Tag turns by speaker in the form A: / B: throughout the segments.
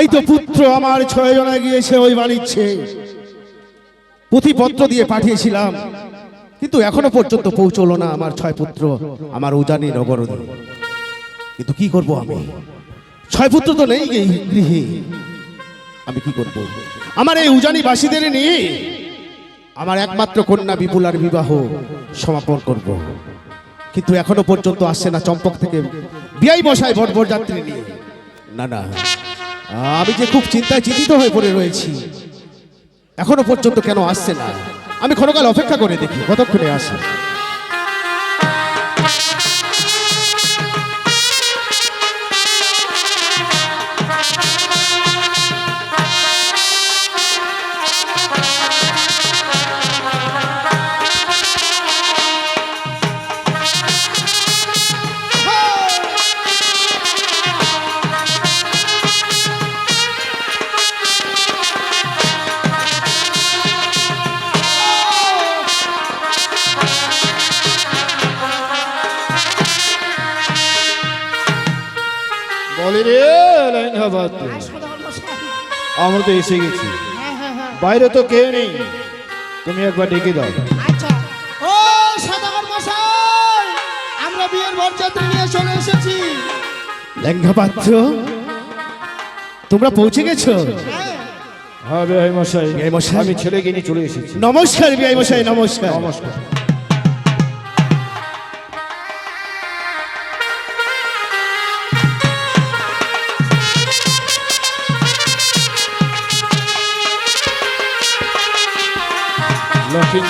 A: তাই তো পুত্র আমার ছয় জনে গিয়েছে, ওই বাণিজ্যে। পুঁথিপত্র দিয়ে পাঠিয়েছিলাম, কিন্তু এখনও পর্যন্ত পৌঁছলো না আমার ছয় পুত্র, আমার উজানি নগরদে। কিন্তু কি করব আমি? ছয় পুত্র তো নেই এই গৃহে। আমি কি করব? আমার এই উজানি বাসীদের নিয়ে আমার একমাত্র কন্যা বিপুলার বিবাহ সমাপন করব। কিন্তু এখনও পর্যন্ত আসছে না চম্পক থেকে বিয়াই বসায় বটবর যাত্রী নিয়ে। না না। আমি যে খুব চিন্তায় চিন্তিত হয়ে পড়ে রয়েছি, এখনও পর্যন্ত কেন আসছে না? আমি ক্ষণকাল অপেক্ষা করে দেখি, কতক্ষণে আসে?
B: লাইনহাবাদ আমরা তো এসে গেছি। বাইরে তো কেউ নেই। তুমি একবার ডেকে দাও।
C: আচ্ছা। ও সদাগর মশাই আমরা বিয়ের বরযাত্রী নিয়ে চলে এসেছি।
A: লেঙ্গা পাত্র তোমরা পৌঁছে গেছো?
B: হ্যাঁ। মশাই। আমি ছেলেকে নিয়ে চলে এসেছি।
A: নমস্কার বিআই মশাই নমস্কার।
B: নমস্কার।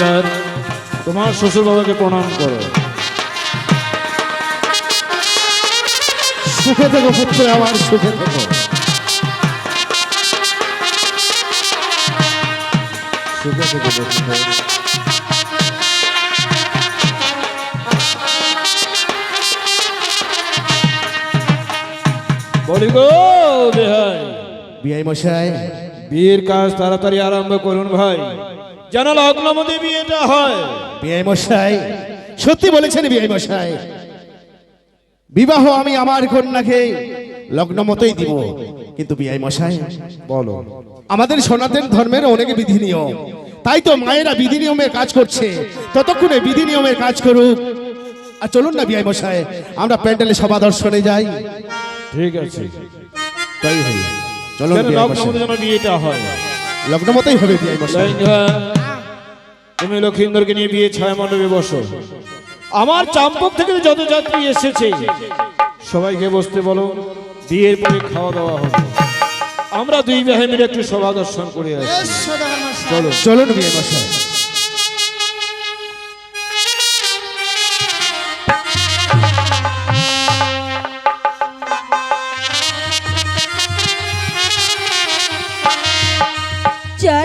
B: লক্ষ্মীদার তোমার শ্বশুর বাবাকে প্রণাম করো।
A: সুখে থেকো পুত্র আমার সুখে থেকো।
B: সুখে থেকে বেহাই।
A: বিআই মশাই।
B: বিয়ের কাজ তাড়াতাড়ি আরম্ভ করুন ভাই। যেন লগ্ন মধ্যে বিয়েটা হয়।
A: বিআই মশাই সত্যি বলেছেন বিআই মশাই বিবাহ আমি আমার কন্যাকে লগ্ন মতোই দিব। কিন্তু বিআই মশাই
B: বলো।
A: আমাদের সনাতন ধর্মের অনেক বিধি নিয়ম। তাই তো মায়েরা বিধি নিয়মের কাজ করছে। ততক্ষণে বিধি নিয়মের কাজ করুক। আর চলুন না বিআই মশাই আমরা প্যান্ডেলে সভা দর্শনে যাই।
B: ঠিক আছে।
A: তাই হবে চলুন বিআই মশাই।
B: বিয়েটা হয়?
A: লগ্ন মতোই হবে বিয়ে মশাই
B: তুমি লক্ষ্মীন্দরকে নিয়ে বিয়ে ছায়া মণ্ডপে বসো। আমার চাম্পক থেকে যত যাত্রী এসেছে সবাইকে বসতে বলো বিয়ের পরে খাওয়া দাওয়া হবে। আমরা দুই ভাই মিলে একটু সভা দর্শন করে আসি। চলো।
A: চলুন বিয়ে মশাই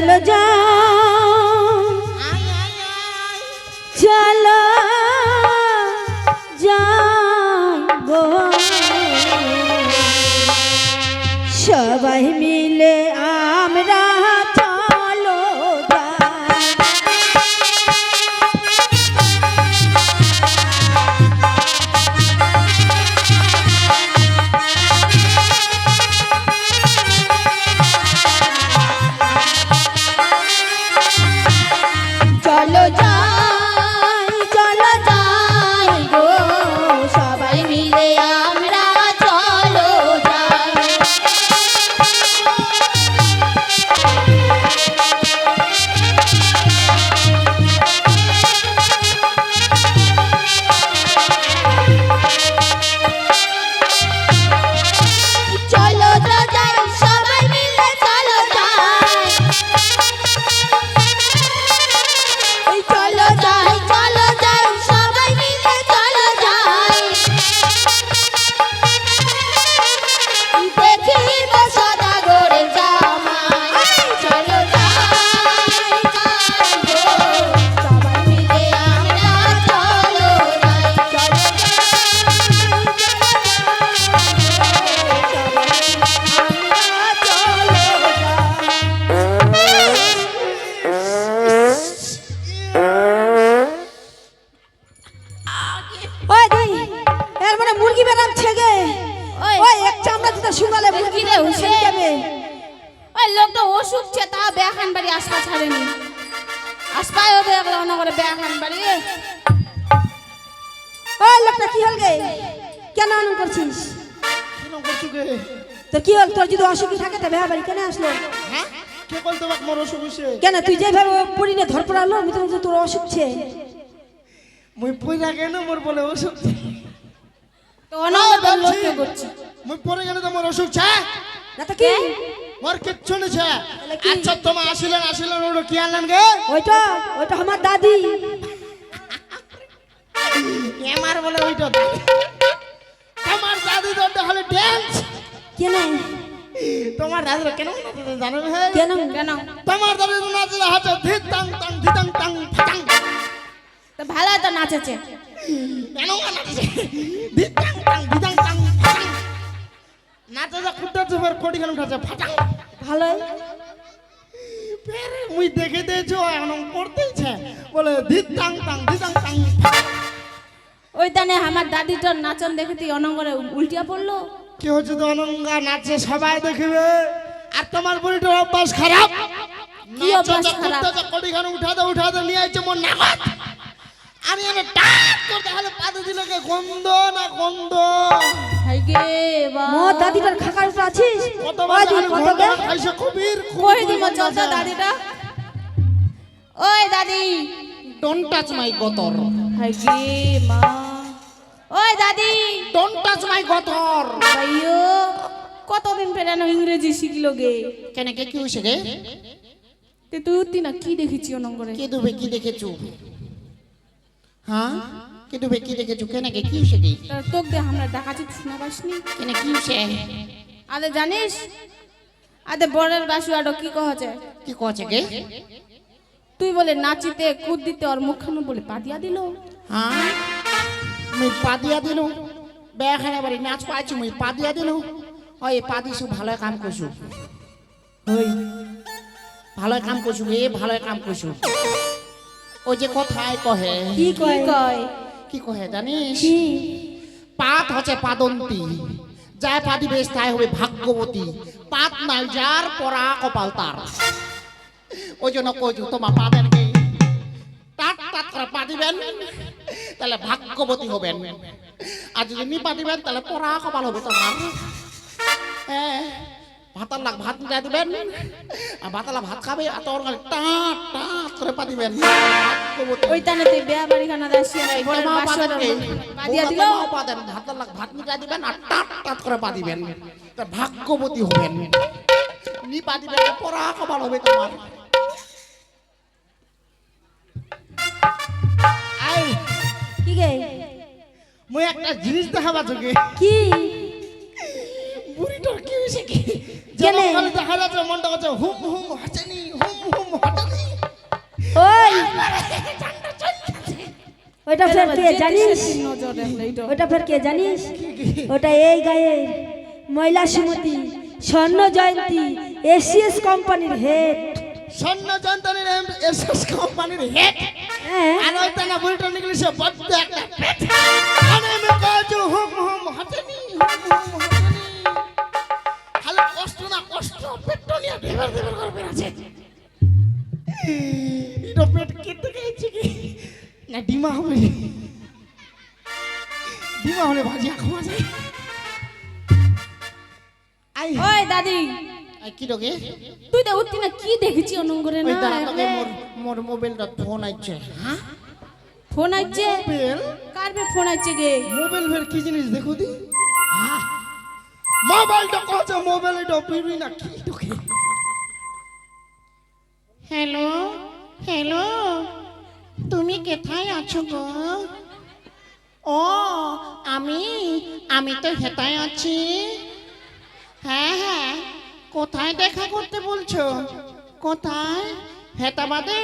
D: চলো যাও। চলো
E: আসপা ছাড়েনি। আসপায় ওদের একলা অন্য করে বেখান বাড়ি।
D: ওই লোকটা কি হল গে? কেন আনন্দ করছিস? তোর কি হল? তোর যদি অসুখী থাকে তা বেহা বাড়ি কেন আসলো?
C: হ্যাঁ? কে পাক মোর অসুখ হইছে?
D: কেন তুই যে যেভাবে পড়িনে ধর পড়ালো আমি তো তোর অসুখ ছে
C: মুই পয়রা কেন মোর বলে অসুখ
E: তো অন্য লোককে করছে।
C: মুই পরে গেলে তো মোর অসুখ ছে
D: না তো কি?
C: মোর কিচ্ছু নেছে? আচ্ছা তোমার আসিলেন আসিলেন ওটা কি আনলেন গে?
D: ওইটা ওইটা আমার দাদি।
C: এমার বলে ওইটা তোমার দাদি দন্ড হলে ড্যান্স
D: কেন?
C: তোমার দাদি কেন হে?
D: কেন?
E: কেন?
C: তোমার দাদি তো নাচে হাতে ধিত টাং টাং ধিতাং টাং ফাটাং
E: তো ভালো তো নাচেছে।
C: কেন নাচে ধিত টাং টাং ধিতাং টাং ফাটাং নাচে যা কুটটা জুবের কোটি কেন উঠাছে ফাটাং।
D: ভালো?
C: ফেরে মুই দেখে বলে ধিতাং
E: ওই তানে আমার দাদিটার নাচন দেখে তুই অনঙ্গরে উল্টিয়া পড়ল?
C: কি হচ্ছে তো অনঙ্গা? নাচে সবাই দেখবে। আর তোমার বলিটার অভ্যাস খারাপ?
E: কি অভ্যাস খারাপ?
C: কোটি কেন উঠাতে উঠাতে নিয়ে আইছে মোর নামাজ। আমি এনে টাক করতে হলে পাতে দিলে কে? গন্ধ না গন্ধ?
E: হাই গে বা।
D: মো দাদিটার খাকার উপর আছিস?
C: কতবার
D: ওই দিন কত
C: গন্ধ
D: গে?
C: খাইছে? কবির
E: কই দিব চলতো দাদিটা ওই দাদি।
C: ডোন্ট টাচ মাই গতর।
E: হাই গে মা। ওই দাদি।
C: ডোন্ট টাচ মাই গতর।
E: ভাইও কতদিন ফেরানো ইংরেজি শিখলো গে?
C: কেন কে কি হইছে রে
E: তে তুই না কি দেখেছি অনঙ্গরে?
C: কে দুবে কি দেখেছ? হ্যাঁ? কে দুবে কি দেখেছ কেন কে কি
E: তার তোক দে আমরা ডাকাতি শোনা পাসনি
C: কেন কি হইছে
E: আদে জানিস? আদে বড়ের বাসু আডো কি কহছে?
C: কি কছে কে?
E: তুই বলে নাচিতে কুদ দিতে ওর মুখখানো বলে পাতিয়া দিল।
C: হ্যাঁ? মুই পা দিয়া দিলু। বেখানে বাড়ি নাচ পাইছি মুই পা দিয়া দিলু। ওই পা দিছু ভালো কাম করছু। ওই ভালো কাম করছু এ ভালো কাম করছু। ওই যে কথায় কহে?
D: কি কয়?
C: কি কহে জানিস?
D: কি?
C: পাত হচ্ছে পাদন্তী। যাই পা দিবে তাই হবে ভাগ্যবতী। পাত নাই যার পরা কপাল তার। ওই জন্য কইছু তোমার পাদেরকে টাট টাট করে পা দিবেন তাহলে ভাগ্যবতী হবেন। আর যদি নি পা দিবেন তাহলে পরা কপাল হবে তোমার। হ্যাঁ। ভাতার লাগ ভাত মিটাই দিবেন? আর ভাতালা ভাত খাবে আর তোর গালে টাট টাট করে পা দিবেন।
E: ওই তানে তুই বেয়া বাড়ি খানা দাসি বড়ের
C: তোমার
E: বাসু
C: পাদেরকে
E: পাতিয়া দিল।
C: তোমার পাদেন ভাতার লাগ ভাত মিটাই দিবেন আর টাট টাট করে পা দিবেন। তা ভাগ্যবতী হবেন। নি পা দিবেন পরা কপাল হবে তোমার। আই
D: কি গে?
C: মই একটা জিনিস দেখাবা তোকে।
D: কি?
C: বুড়িটার কি হয়েছে কি?
D: কেনে?
C: খালি দেখা যাচ্ছে মনটা করছে হুম হুম হুম হুম
D: ওই। ওইটা ফের কে জানিস? ওটা ফের কে জানিস? ওটা এই গায়ে মহিলা সুমতি স্বর্ণ জয়ন্তী এসিএস কোম্পানির হেড।
C: স্বর্ণ যন্ত্রণের এসএস কোম্পানির হেড।
D: হ্যাঁ।
C: আর ওইটা না বুড়িটা নিকলিছে বড্ড একটা পেট আমি কইছো হুম হুম হাঁচেনি হুম হুম দেবার দেবার করে বেরাছে এটা পেট কেটে গেছে কি? না ডিমা হবে ডিমা হলে ভাজি খাওয়া যায়। আই।
E: ওই দাদি।
C: কি রোগে?
E: তুই দে উত্তি না কি দেখেছি অনঙ্গরে? না
C: দাঁড়া মোর মোর মোবাইলটা ফোন আইছে। হ্যাঁ?
E: ফোন আইছে?
C: মোবাইল?
E: কার বে ফোন আইছে গে?
C: মোবাইল ফের কি জিনিস দেখো দি? মোবাইলটা কত মোবাইল এটা পিবি না কি তোকে? হ্যালো হ্যালো তুমি কোথায় আছো গো? ও আমি আমি তো হেতায় আছি। হ্যাঁ হ্যাঁ কোথায় দেখা করতে বলছো? কোথায়? হেতাবাদে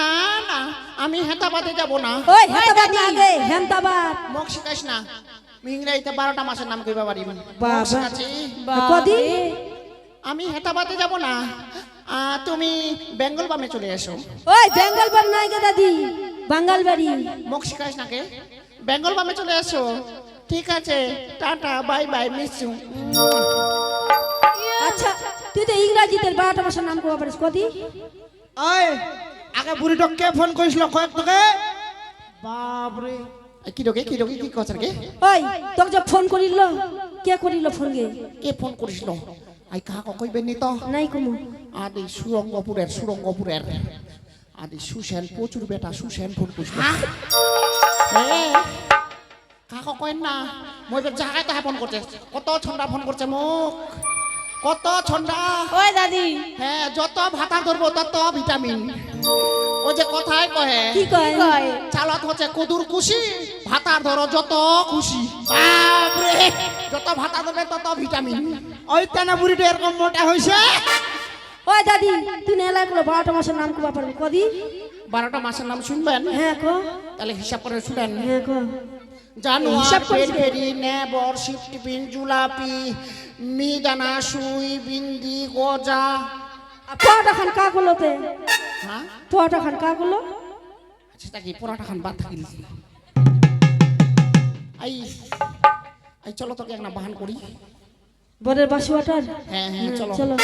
C: না না আমি হেতাবাদে যাব না।
D: ওই হেতাবাদ না আগে
C: শিখাইস না। ইংরেজিতে বারোটা মাসের নাম কইবা পারি
D: বাবা।
C: আমি হেতাবাদে যাব না। তুমি বেঙ্গল বামে চলে এসো।
D: ওই বেঙ্গল বাড়ি নাই গে দাদি বাঙ্গাল বাড়ি।
C: মোক শিখাইস না বেঙ্গল বামে চলে এসো। ঠিক আছে tata bye bye miss you
D: আচ্ছা তুই তো ইংরাজিতে বারোটা মাসের নাম কবা পারিস কদি।
C: ওই আগে বুড়িটা কে ফোন করেছিল কয়েক তোকে। বাপরে। কি রোগে কি রোগে কি কথা কে?
D: ওই তোকে যে ফোন করিল কে করিল ফোন গে?
C: কে ফোন করেছিল আই কাহা কইবেন নি তো
D: নাই কমু
C: আদি সুরঙ্গপুরের সুরঙ্গপুরের আদি সুসেন প্রচুর বেটা সুসেন ফোন করেছিল কাকা কয়েন না মই এবার জায়গায় তাহা ফোন করছে কত ছন্দা ফোন করছে মোক কত ছন্দা
E: ওই দাদি
C: হ্যাঁ যত ভাতা ধরবো তত ভিটামিন ও যে কথায় কহে
D: কি কয়
C: চালত হচ্ছে কদুর খুশি ভাতার ধরো যত খুশি বাপরে যত ভাতা ধরবে তত ভিটামিন ওই তেনা বুড়িটা এরকম মোটা হয়েছে
D: ওই দাদি তুই নেলা করল বারোটা মাসের নাম কবা পারবি কদি?
C: বারোটা মাসের নাম শুনবেন?
D: হ্যাঁ কো।
C: তাহলে হিসাব করে শুনেন।
D: হ্যাঁ কো।
C: জানুয়ার। ফেরি নেবর শিফটিপিন জুলাপি মিদানা সুই বিন্দি গজা।
D: পরোটা খান কা গুলোতে
C: হ্যাঁ?
D: পরোটা খান কা গুলো
C: সেটা কি পরাটা খান বাদ থাকিল আই আই চলো তোকে একটা বাহান করি।
D: বরের বাসি ওয়াটার
C: হ্যাঁ হ্যাঁ চলো।
D: চলো।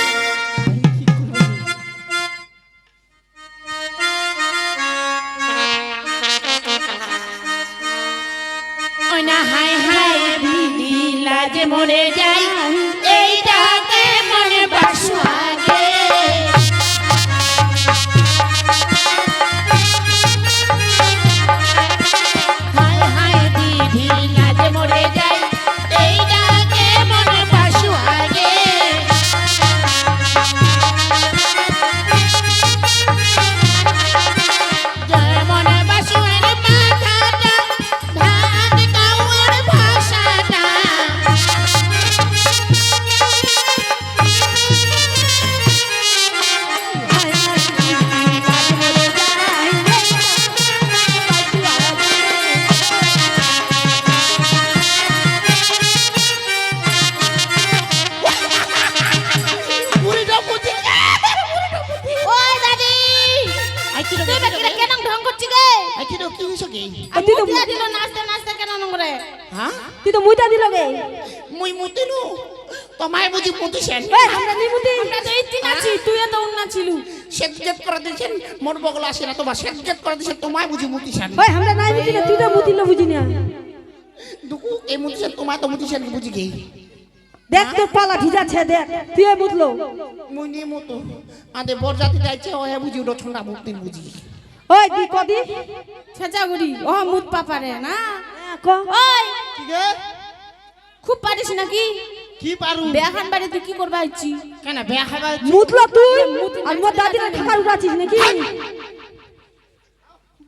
E: ওই হাই হাই লাজে মরে যাই
C: বুঝি
D: আমরা নিমুতি
E: আমরা তো ইতি নাচি তুই তো উন্না ছিলু।
C: করে দিয়েছেন মোর বগল আসে না তোমার সেদগেত করে দিয়েছেন তোমায় বুঝি মুতিছেন
D: ওই আমরা নাই না তুই তো মুতিল বুঝি না।
C: দুকু এই মুতিছেন তোমায় তো মুতিছেন বুঝি কি?
D: দেখ তোর পালা ভিজাছে দেখ তুই মুতলো।
C: মুই নি মতো। আদে বরজাতি যাইছে ও হে বুঝি ওটা ঠান্ডা মুক্তি বুঝি।
D: ওই দি কদি।
E: ছেঁচাগুড়ি ও মুত পাপারে না?
D: হ্যাঁ,
E: ওই।
C: কি গে?
E: খুব পারিস নাকি?
C: কি পারু?
E: বেখান বাড়ি তুই কি করবা ইচ্ছি
C: কেন বেয়া খাবার
D: মুতলো তুই? আর মোর দাদির ঠাকার উড়াছিস নাকি?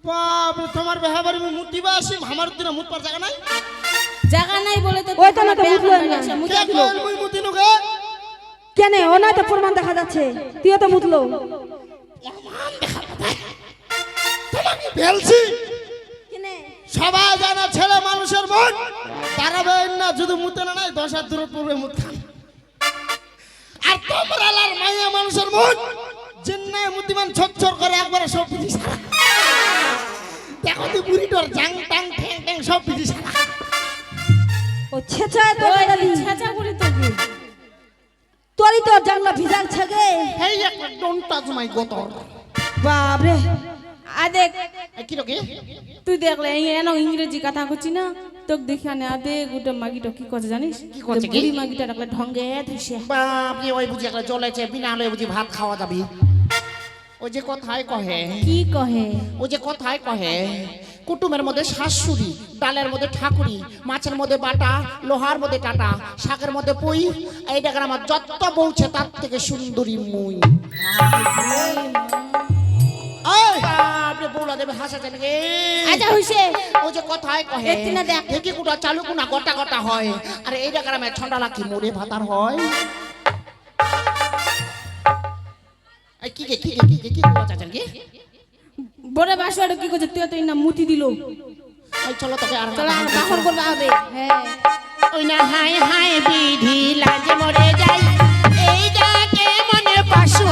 C: বাপ রে, তোমার বেহা বাড়ি মুখ দিবা আসি আমার দিনে মুখ পার জায়গা নাই?
E: জায়গা নাই বলে তো
D: ওই তো না মুতলো না।
E: মুতিয়া দিল?
C: মুই মুতিনু গে
D: কেন? ও নাই তো প্রমাণ দেখা যাচ্ছে। তুই তো মুতলো।
C: তোমাকে বেলছি
D: কেনে?
C: সবাই জানা ছেলে মানুষের মন। দাঁড়াবে না যদি মুতে না নাই দশ হাত দূরে পড়বে মুখ। খান আর তোমরা লার মাইয়া মানুষের মন চেন্নাই মুতিমান ছচ্ছর করে একবারে সব পিছি সারা দেখো তুই বুড়িটার জাং টাং ঠ্যাং ট্যাং সব পিছি সারা
D: ও ছেছায় তো
E: ওই
D: দাদি
E: ছেঁচাগুড়ি তো
D: তোরই তো জানলা ভিজাল ছাগে
C: হেই একটা ডোন্ট টাচ মাই গতর।
D: বাপ রে
E: আ দেখ।
C: এ কি রকে
E: তুই দেখলে এই এন ইংরেজি কথা করছি না? তোকে দেখি আনে আ দেখ ওটা মাগিটা কি করছে জানিস?
C: কি করছে?
E: বুড়ি মাগিটা রাখলে ঢঙ্গে ধুইছে
C: বাপরে ওই বুঝি একটা জ্বলেছে বিনা আলোয় বুঝি ভাত খাওয়া যাবে। ওই যে কথায় কহে
E: কি কহে?
C: ওই যে কথায় কহে কুটুমের মধ্যে শাশুড়ি ডালের মধ্যে ঠাকুরি মাছের মধ্যে বাটা লোহার মধ্যে টাটা শাকের মধ্যে পুই এই দেখেন আমার যত বউছে তার থেকে সুন্দরী মুই। দেবে নাকি
E: আচ্ছা হইছে
C: ওই যে কথায় কহে
E: দেখতি দেখ।
C: দেখি কুটা চালু কুনা গোটা গোটা হয়। আর এই লাগি ভাতার হয়। কি কথা
E: বড় তুই তো না মুতি দিল।
C: এই চলো তোকে আর
E: তোরা আর বাহর করবা হবে হ্যাঁ।
C: ওই না হাই হাই বিধি লাজে মরে যাই। এই ডাকে মনে পাশু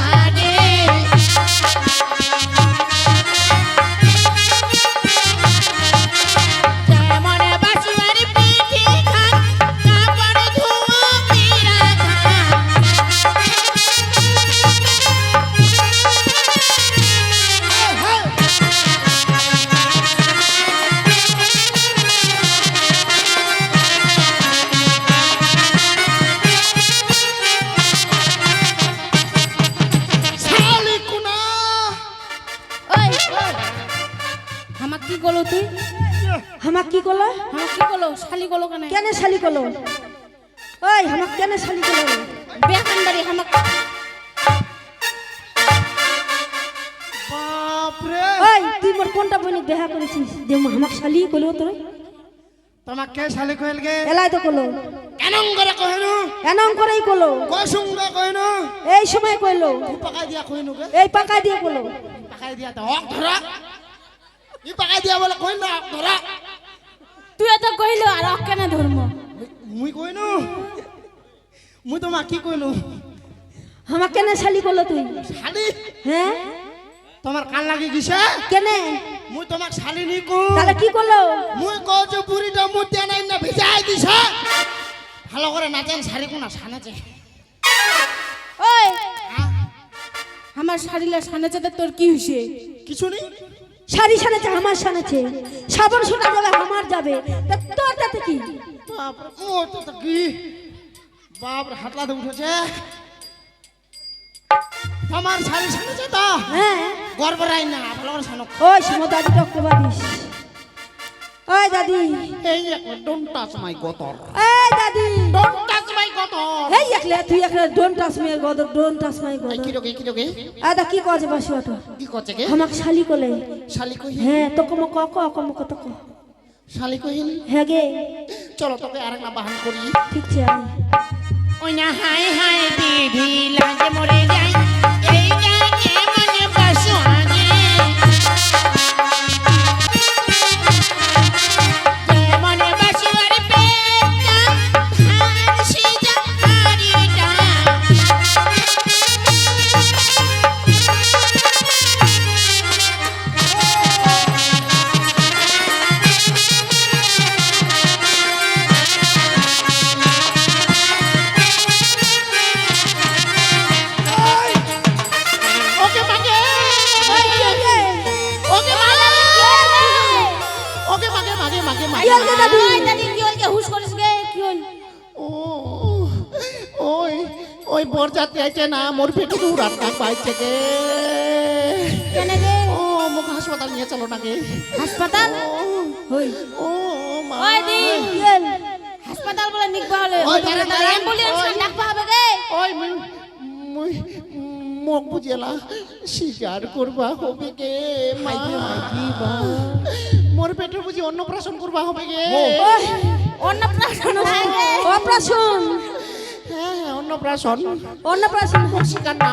D: ওই তুই মোর কোনটা বইনি দেখা করেছিস? যে হামাক শালি করল তোর?
C: তোমাক কে শালি কইল গে?
D: এলাই তো করল
C: কেনং করে কইনু
D: এনম করেই করল
C: কসুঙ্গা কইনু
D: এই সময় করল
C: পাকাই দিয়া কইনু গে।
D: এই পাকা দিয়ে করল
C: পাকাই দিয়া তো অক ধরা। ই পাকাই দিয়া বলে কইন না ধরা।
E: তুই তো কইলো আর অক কেন ধর্ম?
C: মুই কইনু? মুই তোমাক কি কইনু?
D: হামাক কেন শালি করল তুই?
C: শালি?
D: হ্যাঁ?
C: তোমার কান লাগি গিছে?
D: কেনে?
C: মুই তোমাক শালি নি কো।
D: তাহলে কি করল?
C: মুই কও যে বুড়িটা মুই তেনাই না ভিজাই দিছে। ভালো করে নাচেন শাড়ি কোনা সানেছে
E: ওই! আমার শাড়িলা সানেছে তোর কি হইছে?
C: কিছু নেই।
D: শাড়ি সানেছে আমার সানেছে সাবন সোটা যাবে আমার যাবে। তা তোর তাতে কি?
C: বাপরে ও তো কি? বাপরে হাতলাতে উঠেছে। তোমার শাড়ি সানেছে তো?
D: হ্যাঁ।
C: গর্ব রাই না ভালো করে সানো।
D: ওই সময় দাদি টকতে পারিস ওই দাদি।
C: এই ডোন্ট টাচ মাই গতর
D: এই দাদি।
C: ডোন্ট টাচ মাই গতর
D: এই একলে তুই একলে ডোন্ট টাচ মি গদর ডোন্ট টাচ মাই
C: কি
D: গদর
C: রোগে কি রোগে?
D: আদা কি কজে বাসি অটো?
C: কি করছে কে?
D: হামাক শালি কোলে।
C: শালি কই
D: হ্যাঁ তো কম ক ক কম কত ক
C: শালি কহিল?
D: হ্যাঁ গে।
C: চলো তোকে আরেকটা বাহান করি।
D: ঠিক আছে
E: ওই না হাই হাই দিদি লাগে মরে যাই এই
C: মোর পেটে দূর পাইছে গে
E: কেন গে
C: ও মুখ হাসপাতাল নিয়ে চলো না গে
E: হাসপাতাল
D: হই।
C: ও মা।
E: ওই দি হাসপাতাল বলে নিকবা হলে।
C: ওই
E: অ্যাম্বুলেন্স। ডাকবা হবে গে
C: ওই মুই মুখ বুঝেলা সিজার করবা হবে গে মোর পেটে বুঝি অন্নপ্রাশন করবা হবে গে
E: অন্নপ্রাশন
D: অপারেশন
C: অন্নপ্রাশন।
D: অন্নপ্রাশন
C: শিকার না